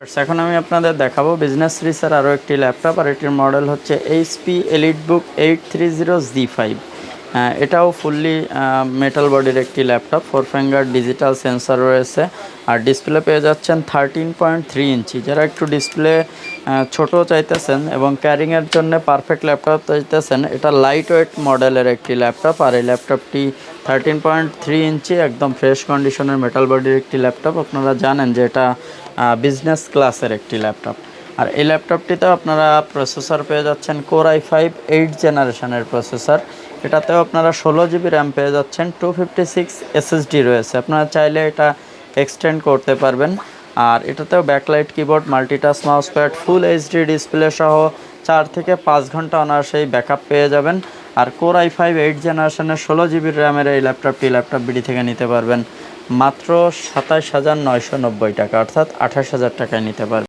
এখন আমি আপনাদের দেখাবো বিজনেস রিসার আরও একটি ল্যাপটপ আর এটির মডেল হচ্ছে HP elite book eight three zero G five এটাও ফুললি মেটাল বডির একটি laptop four finger digital sensor রয়েছে, আর ডিসপ্লে পেয়ে যাচ্ছেন থার্টিন পয়েন্ট থ্রি ইঞ্চি। যারা একটু ডিসপ্লে ছোট চাইতেছেন এবং ক্যারিংয়ের জন্য পারফেক্ট ল্যাপটপ চাইতেছেন, এটা লাইট ওয়েট মডেলের একটি ল্যাপটপ আর এই ল্যাপটপটি থার্টিন পয়েন্ট থ্রি ইঞ্চি একদম ফ্রেশ কন্ডিশনের মেটাল বডির একটি ল্যাপটপ আপনারা জানেন যে এটা বিজনেস ক্লাসের একটি ল্যাপটপ আর এই ল্যাপটপটিতেও আপনারা প্রসেসর পেয়ে যাচ্ছেন কোর আই ফাইভ এইট জেনারেশনের প্রসেসর এটাতেও আপনারা ষোলো জিবি র্যাম পেয়ে যাচ্ছেন টু ফিফটি সিক্স এসএসডি রয়েছে। আপনারা চাইলে এটা এক্সটেন্ড করতে পারবেন। আর এটাতেও backlight keyboard multitouch mouse pad full HD display সহ চার থেকে পাঁচ ঘণ্টা অনায়াসেই ব্যাকআপ পেয়ে যাবেন। আর কোর আই ফাইভ এইট জেনারেশনের ষোলো জিবি র্যামের এই ল্যাপটপটি ল্যাপটপ বিডি থেকে নিতে পারবেন। মাত্র সাতাশ হাজার নয়শো নব্বই টাকা, অর্থাৎ আঠাশ হাজার টাকায় নিতে পারবেন।